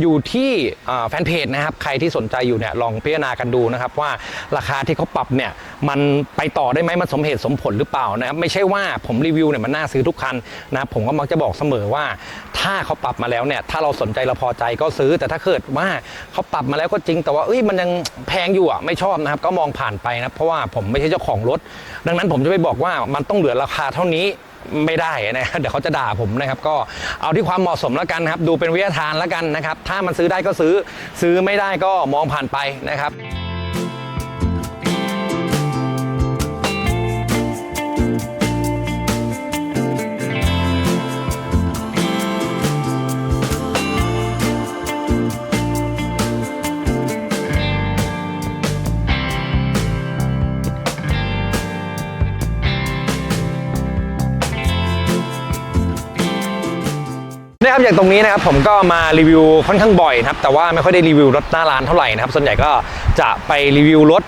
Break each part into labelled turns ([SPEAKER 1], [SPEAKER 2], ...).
[SPEAKER 1] อยู่ที่แฟนเพจนะครับ ใครที่สนใจอยู่เนี่ยลองพิจารณากันดูนะครับ ว่าราคาที่เขาปรับเนี่ยมันไปต่อได้ไหมมันสมเหตุสมผลหรือเปล่านะครับ ไม่ใช่ว่าผมรีวิวเนี่ยมันน่าซื้อทุกคันนะผมก็มักจะบอกเสมอว่า ถ้าเขาปรับมาแล้วเนี่ยถ้าเราสนใจเราพอใจก็ซื้อ แต่ถ้าเกิดว่าเขาปรับมาแล้วก็จริง แต่ว่าเอ้ยมันยังแพงอยู่อะไม่ชอบนะครับ ก็มองผ่านไปนะเพราะว่าผมไม่ใช่เจ้าของรถ ดังนั้นผมจะไปบอกว่ามันต้องเหลือราคาเท่านี้ ไม่ได้นะเดี๋ยวเขาจะด่าผมนะครับ ก็เอาที่ความเหมาะสมแล้วกันครับ ดูเป็นวิทยาทานแล้วกันนะครับ ถ้ามันซื้อได้ก็ซื้อ ซื้อไม่ได้ก็มองผ่านไปนะครับ ครับอย่างตรงนี้นะครับผมก็มารีวิวค่อนข้างบ่อยนะครับแต่ว่าไม่ค่อยได้รีวิวรถหน้าร้านเท่าไหร่นะครับส่วนใหญ่ก็จะไปรีวิวรถ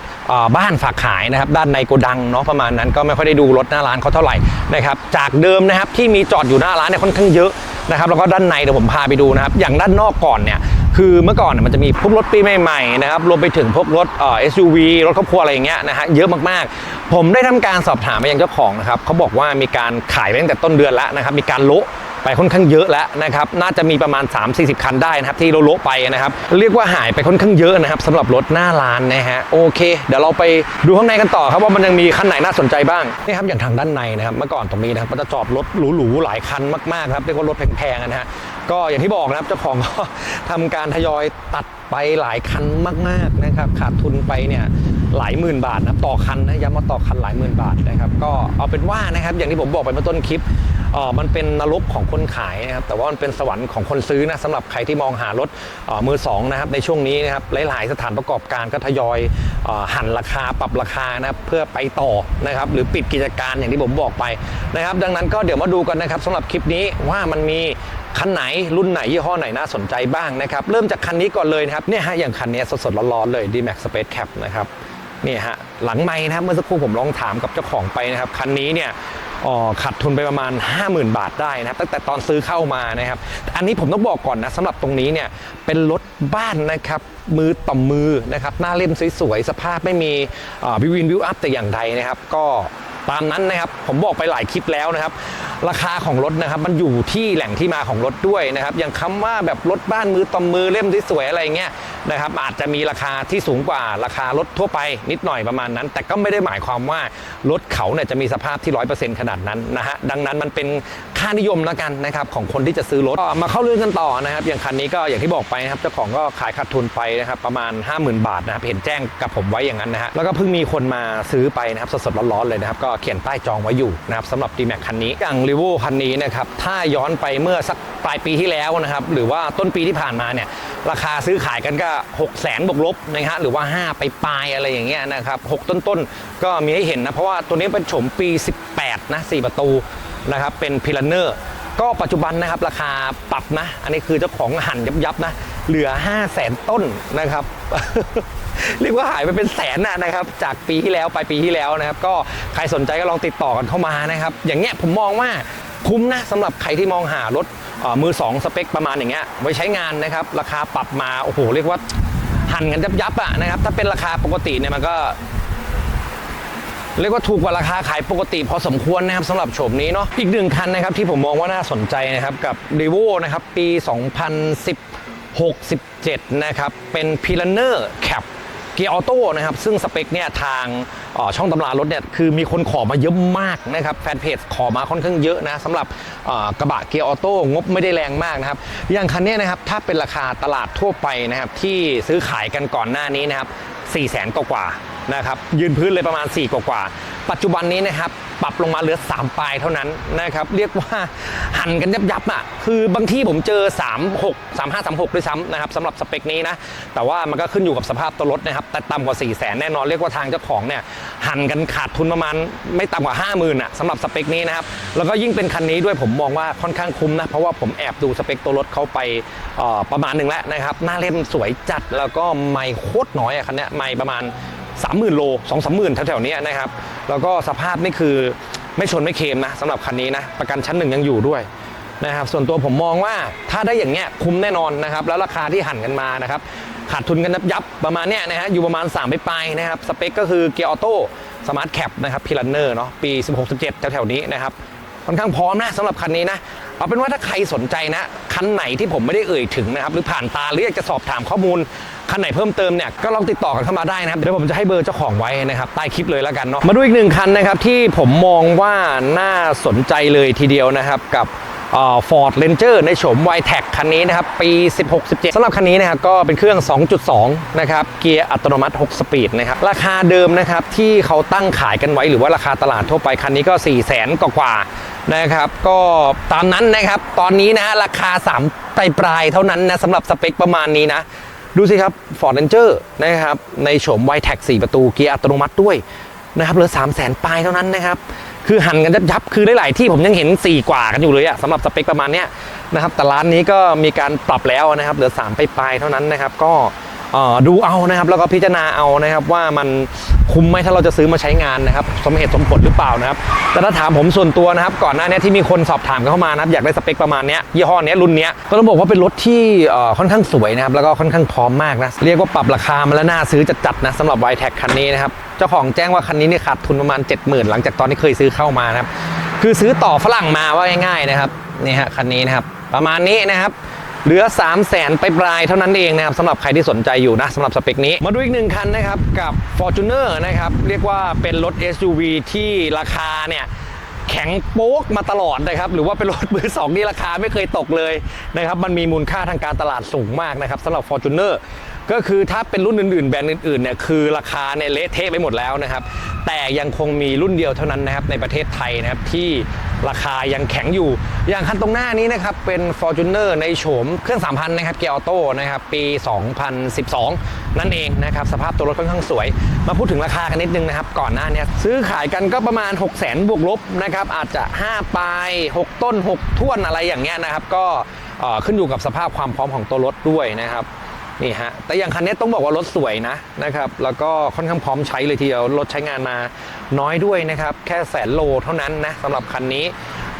[SPEAKER 1] บ้านฝากขายนะครับด้านในโกดังเนาะประมาณนั้นก็ไม่ค่อยได้ดูรถหน้าร้านเขาเท่าไหร่นะครับจากเดิมนะครับที่มีจอดอยู่หน้าร้านเนี่ยค่อนข้างเยอะนะครับแล้วก็ด้านในเดี๋ยวผมพาไปดูนะครับอย่างด้านนอกก่อนเนี่ยคือเมื่อก่อนเนี่ยมันจะมีพวกรถปีใหม่ๆนะครับรวมไปถึงพวกรถเอ่อ SUV รถครอบครัวอะไรอย่างเงี้ยนะฮะเยอะมากๆ ผมได้ทำการสอบถามไปยังเจ้าของนะครับเขาบอกว่ามีการขายไปตั้งแต่ต้นเดือนแล้วนะครับมีการโละ ไปค่อนข้างเยอะแล้วนะครับน่าจะมีประมาณ 3-40 คันได้นะครับที่เราโละไปนะครับ เรียกว่าหายไปค่อนข้างเยอะนะครับสำหรับรถหน้าร้านนะฮะโอเค เดี๋ยวเราไปดูข้างในกันต่อครับว่ามันยังมีคันไหนน่าสนใจบ้างนี่ครับอย่างทางด้านในนะครับเมื่อก่อนตรงนี้นะครับก็จะจอดรถหรูๆหลายคันมากๆครับเรียกว่ารถแพงๆนะฮะก็อย่างที่บอกนะครับเจ้าของก็ทำการทยอยตัดไปหลายคันมากๆนะครับขาดทุนไปเนี่ยหลายหมื่นบาทนะต่อคันนะย้ำว่าต่อคันหลายหมื่นบาทนะครับก็เอาเป็นว่านะครับอย่างที่ผมบอกไปเมื่อต้นคลิป ออมันเป็นนรกของคนขายนะครับแต่ว่ามันเป็นสวรรค์ของคนซื้อนะสำหรับใครที่มองหารถมือสองนะครับในช่วงนี้นะครับหลาย ๆ สถานประกอบการก็ทยอยเอ่อหันราคาปรับราคานะครับเพื่อไปต่อนะครับหรือปิดกิจการอย่างที่ผมบอกไปนะครับดังนั้นก็เดี๋ยวมาดูกันนะครับสำหรับคลิปนี้ว่ามันมีคันไหนรุ่นไหนยี่ห้อไหนน่าสนใจบ้างนะครับเริ่มจากคันนี้ก่อนเลยนะครับเนี่ยฮะอย่างคันนี้สดๆร้อนๆเลย D-Max Space Cap นะครับนี่ฮะหลังไม้นะครับเมื่อสักครู่ผมลองถามกับเจ้าของไปนะครับคันนี้เนี่ย ขาดทุนไปประมาณ 50,000 บาทได้นะครับตั้งแต่ตอนซื้อเข้ามานะครับ อันนี้ผมต้องบอกก่อนนะสำหรับตรงนี้เนี่ยเป็นรถบ้านนะครับมือต่อมือนะครับหน้าเล่มสวยๆสภาพไม่มีวิววินวิวอัพแต่อย่างใดนะครับ ก็ ตามนั้นนะครับผมบอกไปหลายคลิปแล้วนะครับ ราคาของรถนะครับมันอยู่ที่แหล่งที่มาของรถด้วยนะครับอย่างคำว่าแบบรถบ้านมือตอมือเล่มที่สวยอะไรเงี้ยนะครับอาจจะมีราคาที่สูงกว่าราคารถทั่วไปนิดหน่อยประมาณนั้น แต่ก็ไม่ได้หมายความว่ารถเขาเนี่ยจะมีสภาพที่ร้อยเปอร์เซ็นต์ขนาดนั้นนะฮะดังนั้นมันเป็น ค่านิยมแล้วกันนะครับของคนที่จะซื้อรถมาเข้าเรื่องกันต่อนะครับ อย่างคันนี้ก็อย่างที่บอกไปนะครับเจ้าของก็ขายขาดทุนไปนะครับประมาณ 50,000 บาทนะครับเห็นแจ้งกับผมไว้อย่างนั้นนะฮะแล้วก็เพิ่งมีคนมาซื้อไปนะครับสดๆร้อนๆเลยนะครับก็เขียนป้ายจองไว้อยู่นะครับสำหรับ d m a x คันนี้อย่าง r e v o คันนี้นะครับถ้าย้อนไปเมื่อสักปลายปีที่แล้วนะครับหรือว่าต้นปีที่ผ่านมาเนี่ยราคาซื้อขายกันก็ 6 0 0 0 0 0บวกลบนะฮะหรือว่า 5 ไปปลายอะไรอย่างเงี้ยนะครับ6ต้นๆ ก็มีให้เห็นนะ เพราะว่าตัวนี้เป็นโฉมปี 18 นะ 4 ประตู นะครับเป็นพิลเนอร์ก็ปัจจุบันนะครับราคาปรับนะ อันนี้คือเจ้าของหันยับยับๆนะ เหลือ 5 0 0แสนต้นนะครับ เรียกว่าหายไปเป็นแสนนะนะครับ จากปีที่แล้วไปปีที่แล้วนะครับ ก็ใครสนใจก็ลองติดต่อกันเข้ามานะครับ อย่างเงี้ยผมมองว่าคุ้มนะสำหรับใครที่มองหารถมือสองสเปคประมาณอย่างเงี้ยไว้ใช้งานนะครับ ราคาปรับมาโอ้โหเรียกว่าหันกันยับยับๆอะนะครับถ้าเป็นราคาปกติเนี่ยมันก็ เรียกว่าถูกกว่าราคาขายปกติพอสมควรนะครับสำหรับโฉมนี้เนาะอีกหนึ่งคันนะครับที่ผมมองว่าน่าสนใจนะครับกับ r e v o นะครับปี 2067 นะครับเป็น p i l a n e r Cap เกียร์ออโต้นะครับซึ่งสเปคเนี่ยทางออช่องตำรารถเนี่ยคือมีคนขอมาเยอะมากนะครับแฟนเพจขอมาค่อนข้างเยอะนะสำหรับกระบะเกียร์ออโต้งบไม่ได้แรงมากนะครับอย่างคันนี้นะครับถ้าเป็นราคาตลาดทั่วไปนะครับที่ซื้อขายกันก่อนหน้านี้นะครับ4 0 0แสนกว่าๆ นะครับยืนพื้นเลยประมาณ4กว่า ปัจจุบันนี้นะครับปรับลงมาเหลือ 3 ปลายเท่านั้นนะครับเรียกว่าหันกันยับยับอะคือบางที่ผมเจอ 3 6 3 5 3 6 ด้วยซ้ำนะครับสำหรับสเปคนี้นะแต่ว่ามันก็ขึ้นอยู่กับสภาพตัวรถนะครับแต่ต่ำกว่า 4 0 0แสนแน่นอนเรียกว่าทางเจ้าของเนี่ยหันกันขาดทุนประมาณไม่ต่ำกว่า 50,000อะสำหรับสเปคนี้นะครับแล้วก็ยิ่งเป็นคันนี้ด้วยผมมองว่าค่อนข้างคุ้มนะเพราะว่าผมแอบดูสเปคตัวรถเขาไปประมาณหนึ่งแล้วนะครับหน้าเล่มสวยจัดแล้วก็ไม่โคตรน้อยอะคันนี้ไม่ประมาณ 30,000 โล 2 3 0 0 0 0แถวๆนี้นะครับ แล้วก็สภาพนี่คือไม่ชนไม่เค็มนะสำหรับคันนี้นะ ประกันชั้นหนึ่งยังอยู่ด้วยนะครับส่วนตัวผมมองว่าถ้าได้อย่างเงี้ยคุ้มแน่นอนนะครับ แล้วราคาที่หันกันมานะครับขาดทุนกันยับยับประมาณเนี้ยนะฮะอยู่ประมาณ3ไปปลายนะครับสเปคก็คือเกียร์ออโต้สมาร์ทแคปนะครับพิลันเนอร์เนาะปี 16-17 แถวๆนี้นะครับค่อนข้างพร้อมนะสำหรับคันนี้นะ เอาเป็นว่าถ้าใครสนใจนะ คันไหนที่ผมไม่ได้เอ่ยถึงนะครับ หรือผ่านตาหรืออยากจะสอบถามข้อมูล คันไหนเพิ่มเติมเนี่ย ก็ลองติดต่อกันเข้ามาได้นะครับ เดี๋ยวผมจะให้เบอร์เจ้าของไว้นะครับ ใต้คลิปเลยแล้วกันเนาะมาดูอีกหนึ่งคันนะครับ ที่ผมมองว่าน่าสนใจเลยทีเดียวนะครับกับฟอร์ดเรนเจอร์ในโฉม y t e c คันนี้นะครับ ปี 16-17สำหรับคันนี้นะครับก็เป็นเครื่อง 2.2 นะครับ เกียร์อัตโนมัติ 6 สปีดนะครับ ราคาเดิมนะครับ ที่เขาตั้งขายกันไว้หรือว่าราคาตลาดทั่วไปคันนี้ก็ 4 0 0แสนกว่า นะครับก็ตามนั้นนะครับตอนนี้นะฮะราคา3ปลายปลายเท่านั้นนะสำหรับสเปคประมาณนี้นะ ดูสิครับ Ford Ranger นะครับในโฉม y t e c 4 ประตูเกียร์อัตโนมัติด้วยนะครับเหลือ 3 0 0แสนปลายเท่านั้นนะครับคือหันกันยับๆคือหลายๆที่ผมยังเห็น 4 กว่ากันอยู่เลยอะสำหรับสเปคประมาณเนี้ยนะครับแต่ร้านนี้ก็มีการปรับแล้วนะครับเหลือ 3 ไปปลายเท่านั้นนะครับก็ ดูเอานะครับแล้วก็พิจารณาเอานะครับว่ามันคุ้มไหมถ้าเราจะซื้อมาใช้งานนะครับสมเหตุสมผลหรือเปล่านะครับแต่ถ้าถามผมส่วนตัวนะครับก่อนหน้านี้ที่มีคนสอบถามกันเข้ามานะครับอยากได้สเปคประมาณนี้ยี่ห้อนี้รุ่นนี้ก็ต้องบอกว่าเป็นรถที่ค่อนข้างสวยนะครับแล้วก็ค่อนข้างพร้อมมากนะเรียกว่าปรับราคามาแล้วน่าซื้อจัดๆนะสำหรับ y t e c คันนี้นะครับเจ้าของแจ้งว่าคันนี้เนี่ยขาดทุนประมาณ 70,000 หลังจากตอนที่เคยซื้อเข้ามานะครับคือซื้อต่อฝรั่งมาว่าง่ายๆนะครับนี่ฮะคันนี้นะครับประมาณนี้นะครับ เหลือ 3 0 0แสนไปปลายเท่านั้นเองนะครับสำหรับใครที่สนใจอยู่นะสำหรับสเปคนี้ มาดูอีกหนึ่งคันนะครับ กับ Fortuner นะครับ เรียกว่าเป็นรถ SUV ที่ราคาเนี่ยแข็งโป๊กมาตลอดนะครับ หรือว่าเป็นรถมือสองที่ราคาไม่เคยตกเลยนะครับ มันมีมูลค่าทางการตลาดสูงมากนะครับสำหรับ Fortuner ก็คือถ้าเป็นรุ่นอื่นๆ แบรนด์อื่นๆเนี่ยคือราคาเนี่ยเละเทะไปหมดแล้วนะครับ แต่ยังคงมีรุ่นเดียวเท่านั้นนะครับในประเทศไทยนะครับที่ราคายังแข็งอยู่ อย่างคันตรงหน้านี้นะครับเป็น Fortuner ในโฉมเครื่อง 3,000 นะครับเกียร์ออโต้นะครับปี 2012 นั่นเองนะครับสภาพตัวรถค่อนข้างสวย มาพูดถึงราคากันนิดนึงนะครับก่อนหน้านี้ซื้อขายกันก็ประมาณ 6 0 0 0 0 0บวกลบนะครับอาจจะ 5 ปลาย 6 ต้น 6 ท่วนอะไรอย่างเงี้ยนะครับก็ขึ้นอยู่กับสภาพความพร้อมของตัวรถด้วยนะครับ นี่ฮะแต่อย่างคันนี้ต้องบอกว่ารถสวยนะนะครับ แล้วก็ค่อนข้างพร้อมใช้เลยทีเดียวรถใช้งานมาน้อยด้วยนะครับ แค่แสนโลเท่านั้นนะสำหรับคันนี้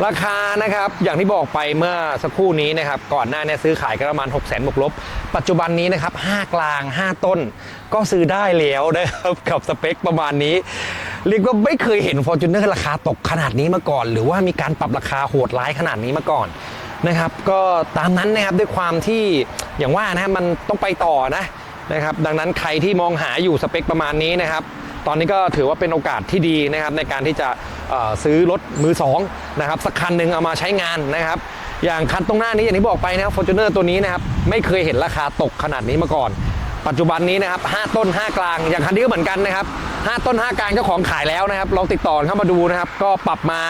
[SPEAKER 1] ราคานะครับอย่างที่บอกไปเมื่อสักครู่นี้นะครับ ก่อนหน้าเนี้ซื้อขายกันประมาณ 6 0 0 0 0 0บวกลบ ปัจจุบันนี้นะครับ5กลาง 5 ต้น ก็ซื้อได้แล้วนะครับกับสเปคประมาณนี้เรียกว่าไม่เคยเห็น Fortuner ราคาตกขนาดนี้มาก่อน หรือว่ามีการปรับราคาโหดร้ายขนาดนี้มาก่อน นะครับ ก็ตามนั้นนะครับด้วยความที่อย่างว่านะมันต้องไปต่อนะนะครับ ดังนั้นใครที่มองหาอยู่สเปคประมาณนี้นะครับ ตอนนี้ก็ถือว่าเป็นโอกาสที่ดีนะครับ ในการที่จะซื้อรถมือสองนะครับสักคันหนึ่งเอามาใช้งานนะครับ อย่างคันตรงหน้านี้อย่างที่บอกไปนะครับ Fortuner ตัวนี้นะครับไม่เคยเห็นราคาตกขนาดนี้มาก่อน ปัจจุบันนี้นะครับ5ต้น 5 กลาง อย่างคันนี้ก็เหมือนกันนะครับ5ต้น 5 กลางเจ้าของขายแล้วนะครับลองติดต่อเข้ามาดูนะครับ ก็ปรับมา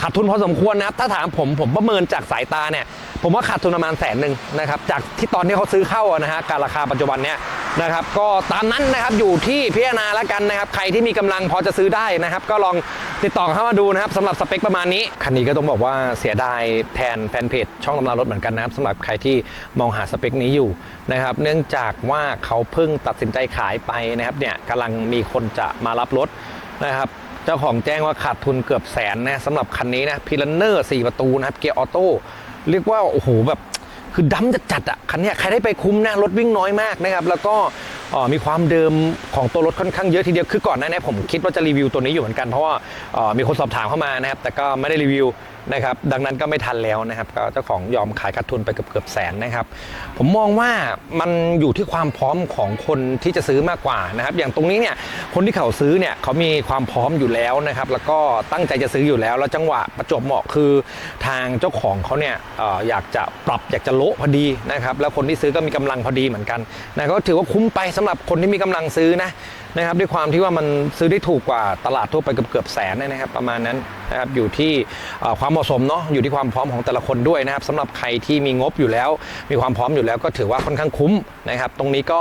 [SPEAKER 1] ขาดทุนพอสมควรนะครับ ถ้าถามผมผมประเมินจากสายตาเนี่ย ผมว่าขาดทุนประมาณแสนหนึ่งนะครับ จากที่ตอนที่เขาซื้อเข้านะฮะการราคาปัจจุบันเนี้ยนะครับ ก็ตามนั้นนะครับอยู่ที่พิจารณาแล้วกันนะครับ ใครที่มีกำลังพอจะซื้อได้นะครับ ก็ลองติดต่อเข้ามาดูนะครับสำหรับสเปคประมาณนี้ คันนี้ก็ต้องบอกว่าเสียดายแทนแฟนเพจช่องตำรารถเหมือนกันนะครับสำหรับใครที่มองหาสเปคนี้อยู่นะครับ เนื่องจากว่าเขาเพิ่งตัดสินใจขายไปนะครับเนี่ยกำลังมีคนจะมารับรถนะครับ เจ้าของแจ้งว่าขาดทุนเกือบแสนนะสำหรับคันนี้นะพิลันเนอร์4ประตูนะครับเกียร์ออโต้เรียกว่า โอ้โห แบบ คือดำจัดจัดอะคันนี้ใครได้ไปคุ้มนะรถวิ่งน้อยมากนะครับ แล้วก็มีความเดิมของตัวรถค่อนข้างเยอะทีเดียว คือก่อนหน้านี้ผมคิดว่าจะรีวิวตัวนี้อยู่เหมือนกันเพราะว่ามีคนสอบถามเข้ามานะครับแต่ก็ไม่ได้รีวิว นะครับดังนั้นก็ไม่ทันแล้วนะครับก็เจ้าของยอมขายขาดทุนไปเกือบเกือบแสนนะครับ ผมมองว่ามันอยู่ที่ความพร้อมของคนที่จะซื้อมากกว่านะครับ อย่างตรงนี้เนี่ยคนที่เขาซื้อเนี่ยเขามีความพร้อมอยู่แล้วนะครับ แล้วก็ตั้งใจจะซื้ออยู่แล้ว แล้วจังหวะประจวบเหมาะคือทางเจ้าของเขาเนี่ยอออยากจะปรับอยากจะโละพอดีนะครับ แล้วคนที่ซื้อก็มีกำลังพอดีเหมือนกันนะก็ถือว่าคุ้มไปสำหรับคนที่มีกำลังซื้อนะ นะครับด้วยความที่ว่ามันซื้อได้ถูกกว่าตลาดทั่วไปเกือบเกือบแสนนะครับประมาณนั้นนะครับอยู่ที่ความเหมาะสมเนาะอยู่ที่ความพร้อมของแต่ละคนด้วยนะครับสำหรับใครที่มีงบอยู่แล้ว มีความพร้อมอยู่แล้วก็ถือว่าค่อนข้างคุ้มนะครับตรงนี้ก็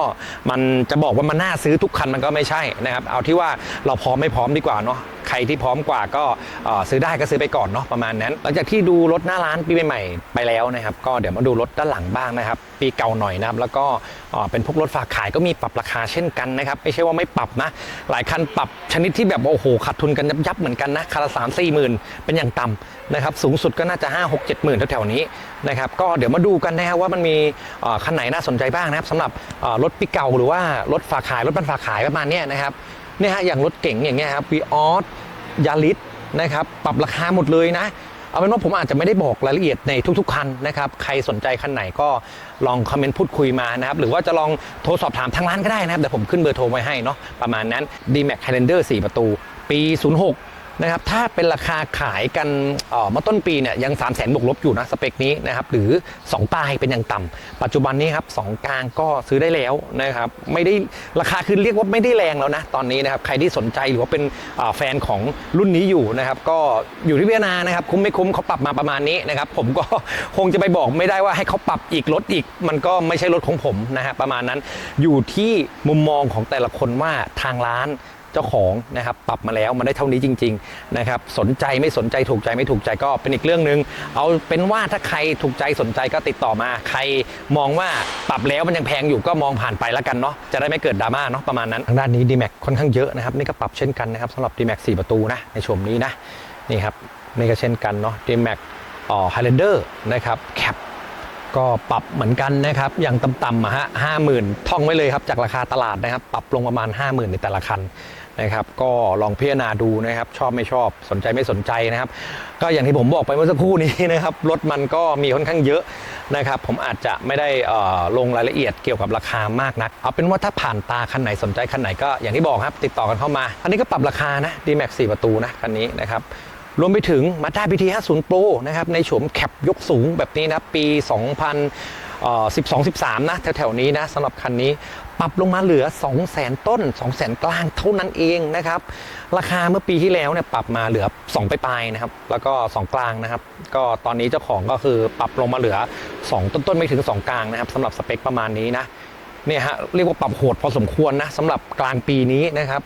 [SPEAKER 1] มันจะบอกว่ามันน่าซื้อทุกคันมันก็ไม่ใช่นะครับเอาที่ว่าเราพร้อมไม่พร้อมดีกว่าเนาะ ใครที่พร้อมกว่าก็ซื้อได้ก็ซื้อไปก่อนเนาะประมาณนั้น หลังจากที่ดูรถหน้าร้านปีใหม่ๆไปแล้วนะครับ ก็เดี๋ยวมาดูรถด้านหลังบ้างนะครับ ปีเก่าหน่อยนะครับ แล้วก็เป็นพวกรถฝากขายก็มีปรับราคาเช่นกันนะครับ ไม่ใช่ว่าไม่ปรับนะ หลายคันปรับชนิดที่แบบโอ้โหขาดทุนกันยับๆเหมือนกันนะคันละสามสี่หมื่นเป็นอย่างต่ำนะครับ สูงสุดก็น่าจะ 5 6 7หมื่นแถวๆนี้นะครับก็เดี๋ยวมาดูกันนะครับว่ามันมีคันไหนน่าสนใจบ้างนะครับสำหรับรถปีเก่าหรือว่ารถฝากขายรถบรรฝากขายประมาณนี้นะครับ เนี่ยฮะอย่างรถเก๋งอย่างเงี้ยครับวีออสยาริสนะครับปรับราคาหมดเลยนะ เอาเป็นว่าผมอาจจะไม่ได้บอกรายละเอียดในทุกๆคันนะครับใครสนใจคันไหนก็ลองคอมเมนต์พูดคุยมานะครับหรือว่าจะลองโทรสอบถามทางร้านก็ได้นะครับเดี๋ยวผมขึ้นเบอร์โทรไว้ให้เนาะประมาณนั้น D-Max Highlander 4 ประตู ปี 06 นะครับถ้าเป็นราคาขายกันเมื่อต้นปีเนี่ยยัง 3 0 0แสนบวกลบอยู่นะสเปคนี้นะครับหรือ 2 ปลายเป็นอย่างต่ำปัจจุบันนี้ครับสองกลางก็ซื้อได้แล้วนะครับไม่ได้ราคาคือเรียกว่าไม่ได้แรงแล้วนะตอนนี้นะครับใครที่สนใจหรือว่าเป็นแฟนของรุ่นนี้อยู่นะครับก็อยู่ที่พิจารณานะครับคุ้มไม่คุ้มเขาปรับมาประมาณนี้นะครับผมก็คงจะไปบอกไม่ได้ว่าให้เขาปรับอีกลดอีก มันก็ไม่ใช่รถของผมนะฮะประมาณนั้นอยู่ที่มุมมองของแต่ละคนว่าทางร้าน เจ้าของนะครับปรับมาแล้วมันได้เท่านี้จริงๆนะครับสนใจไม่สนใจถูกใจไม่ถูกใจก็เป็นอีกเรื่องหนึ่งเอาเป็นว่าถ้าใครถูกใจสนใจก็ติดต่อมา ใครมองว่าปรับแล้วมันยังแพงอยู่ก็มองผ่านไปแล้วกันเนาะจะได้ไม่เกิดดราม่าเนาะประมาณนั้นทางด้านนี้ D-Max ค่อนข้างเยอะนะครับนี่ก็ปรับเช่นกันนะครับสำหรับ D-Max 4 ประตูนะในโฉมนี้นะนี่ครับนี่ก็เช่นกันเนาะ D-Max อ๋อ Highlander นะครับแคปก็ปรับเหมือนกันนะครับอย่างต่ำๆฮะห้าหมื่นท่องไว้เลยครับจากราคาตลาดนะครับ ปรับลงประมาณ 5 0,000 ในแต่ละคัน นะครับ ก็ลองพิจารณาดูนะครับ ชอบไม่ชอบสนใจไม่สนใจนะครับ ก็อย่างที่ผมบอกไปเมื่อสักครู่นี้นะครับรถมันก็มีค่อนข้างเยอะนะครับ ผมอาจจะไม่ได้ลงรายละเอียดเกี่ยวกับราคามากนัก เอาเป็นว่าถ้าผ่านตาคันไหนสนใจคันไหนก็อย่างที่บอกครับ ติดต่อกันเข้ามา อันนี้ก็ปรับราคานะ D-Max 4ประตูนะคันนี้นะครับรวมไปถึง Mazda BT 50 Pro นะครับในโฉมแคปยกสูงแบบนี้นะปี 12 13 นะ แถวๆ นี้นะสำหรับคันนี้ปรับลงมาเหลือ 200,000 ต้น 2 0 0 0 0 กลางเท่านั้นเองนะครับ ราคาเมื่อปีที่แล้วเนี่ยปรับมาเหลือ 2 ปลายๆนะครับ แล้วก็ 2 กลางนะครับ ก็ตอนนี้เจ้าของก็คือปรับลงมาเหลือ 2 ต้นๆ ไม่ถึง 2 กลางนะครับสำหรับสเปคประมาณนี้นะเนี่ยฮะเรียกว่าปรับโหดพอสมควรนะสำหรับกลางปีนี้นะครับ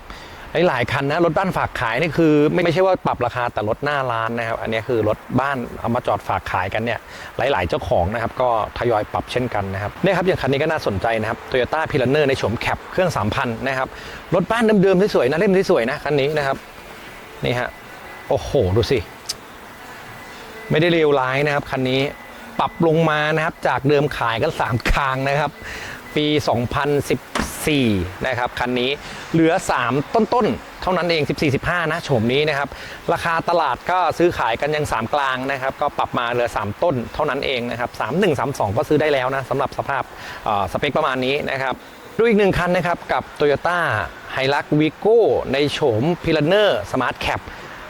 [SPEAKER 1] หลายคันนะรถบ้านฝากขายนี่คือไม่ไม่ใช่ว่าปรับราคาแต่รถหน้าร้านนะครับ อันนี้คือรถบ้านเอามาจอดฝากขายกันเนี่ยหลาย ๆ เจ้าของนะครับก็ทยอยปรับเช่นกันนะครับนี่ครับอย่างคันนี้ก็น่าสนใจนะครับ Toyota p i l a n e r ในโฉมแคปเครื่อง 3,000 นะครับรถบ้านเดิมๆสวยๆนะเล่มสวยๆนะคันนี้นะครับนี่ฮะโอ้โหดูสิ ไม่ได้เลวร้ายนะครับคันนี้ปรับลงมานะครับจากเดิมขายกัน3คางนะครับ ปี 14 นะครับ คันนี้เหลือ 3 ต้นๆ เท่านั้นเอง 14-15 นะโฉมนี้นะครับ ราคาตลาดก็ซื้อขายกันยัง 3 กลางนะครับ ก็ปรับมาเหลือ 3 ต้นเท่านั้นเองนะครับ 31 32 ก็ซื้อได้แล้วนะสำหรับสภาพอ่อสเปคประมาณนี้นะครับดูอีกหนึ่งคันนะครับกับ Toyota h i l u x Vigo ในโฉม p i l a n e r Smart Cap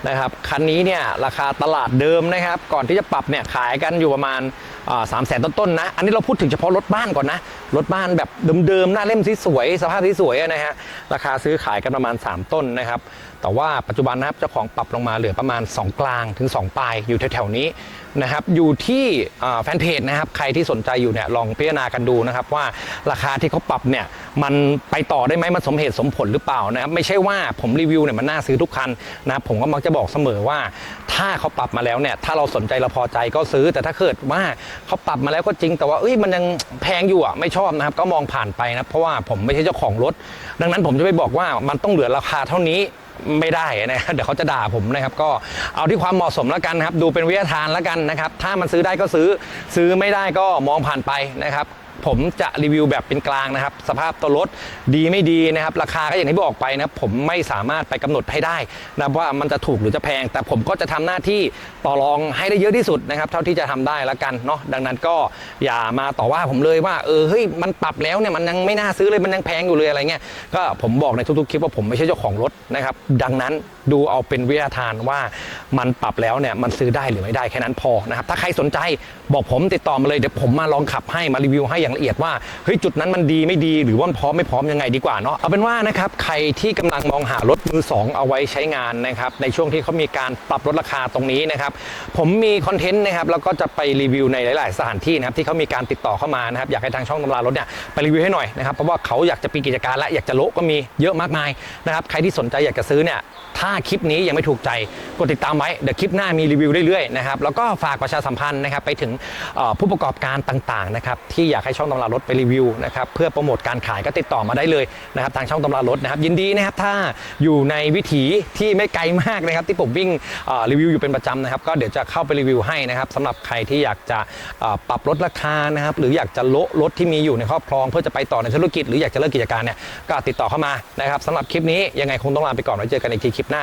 [SPEAKER 1] นะครับคันนี้เนี่ยราคาตลาดเดิมนะครับ ก่อนที่จะปรับเนี่ยขายกันอยู่ประมาณสามแสนต้นๆนะ อันนี้เราพูดถึงเฉพาะรถบ้านก่อนนะ รถบ้านแบบเดิมๆ หน้าเล่มสวยสภาพสวยนะฮะ ราคาซื้อขายกันประมาณ 3 ต้นนะครับ แต่ว่าปัจจุบันนะครับเจ้าของปรับลงมาเหลือประมาณ 2 กลางถึง 2 ปลายอยู่แถวๆนี้ นะครับอยู่ที่แฟนเพจนะครับใครที่สนใจอยู่เนี่ยลองพิจารณากันดูนะครับว่าราคาที่เขาปรับเนี่ยมันไปต่อได้ไหมมันสมเหตุสมผลหรือเปล่านะครับไม่ใช่ว่าผมรีวิวเนี่ยมันน่าซื้อทุกคันนะครับผมก็มักจะบอกเสมอว่า ถ้าเขาปรับมาแล้วเนี่ยถ้าเราสนใจเราพอใจก็ซื้อ แต่ถ้าเกิดว่าเขาปรับมาแล้วก็จริง แต่ว่าเอ้ยมันยังแพงอยู่อะไม่ชอบนะครับก็มองผ่านไปนะเพราะว่าผมไม่ใช่เจ้าของรถ ดังนั้นผมจะไปบอกว่ามันต้องเหลือราคาเท่านี้ ไม่ได้นะเดี๋ยวเขาจะด่าผมนะครับก็เอาที่ความเหมาะสมแล้วกันนะครับดูเป็นวิทยาทานแล้วกันนะครับถ้ามันซื้อได้ก็ซื้อซื้อไม่ได้ก็มองผ่านไปนะครับ ผมจะรีวิวแบบเป็นกลางนะครับ สภาพตัวรถดีไม่ดีนะครับ ราคาก็อย่างที่บอกไปนะผมไม่สามารถไปกำหนดให้ได้นะว่ามันจะถูกหรือจะแพง แต่ผมก็จะทำหน้าที่ต่อรองให้ได้เยอะที่สุดนะครับ เท่าที่จะทำได้ล้วกันเนาะดังนั้นก็อย่ามาต่อว่าผมเลยว่าเออเฮ้ยมันปรับแล้วเนี่ยมันยังไม่น่าซื้อเลยมันยังแพงอยู่เลยอะไรเงี้ยก็ผมบอกในทุกๆคลิปว่าผมไม่ใช่เจ้าของรถนะครับ ดังนั้นดูเอาเป็นวิทยาทานว่ามันปรับแล้วเนี่ยมันซื้อได้หรือไม่ได้แค่นั้นพอนะครับถ้าใครสนใจบอกผมติดต่อมาเลยเดี๋ยวผมมาลองขับให้มารีวิวให้อย่างละเอียดว่าเฮ้ยจุดนั้นมันดีไม่ดีหรือว่ามันพร้อมไม่พร้อมยังไงดีกว่าเนาะเอาเป็นว่านะครับใครที่กำลังมองหารถมือสองเอาไว้ใช้งานนะครับในช่วงที่เขามีการปรับลดราคาตรงนี้นะครับผมมีคอนเทนต์นะครับแล้วก็จะไปรีวิวในหลาย ๆ สถานที่นะครับที่เขามีการติดต่อเข้ามานะครับอยากให้ทางช่องตำรารถเนี่ยไปรีวิวให้หน่อยนะครับเพราะว่าเขาอยากจะปีกิจการและอยากจะโลก็มีเยอะมากมายนะครับใครที่สนใจอยากจะซื้อเนี่ยถ้าคลิปนี้ยังไม่ถูกใจกดติดตามไว้เดี๋ยวคลิปหน้ามีรีวิวเรื่อยๆนะครับแล้วก็ฝากประชาสัมพันธ์นะครับไปถึงผู้ประกอบการต่างๆนะครับที่อยากให้ช่องตำรารถไปรีวิวนะครับเพื่อโปรโมทการขายก็ติดต่อมาได้เลยนะครับทางช่องตำรารถนะครับยินดีนะครับถ้าอยู่ในวิถีที่ไม่ไกลมากนะครับที่ผมวิ่งรีวิวอยู่เป็นประจำนะครับก็เดี๋ยวจะเข้าไปรีวิวให้นะครับสำหรับใครที่อยากจะปรับลดราคานะครับหรืออยากจะโละรถที่มีอยู่ในครอบครองเพื่อจะไปต่อในธุรกิจ หรืออยากจะเลิกกิจการเนี่ยก็ติดต่อเข้ามานะครับสำหรับคลิปนี้ยังไงคงต้องลาไปก่อนไว้เจอกันอีกทีคลิปหน้า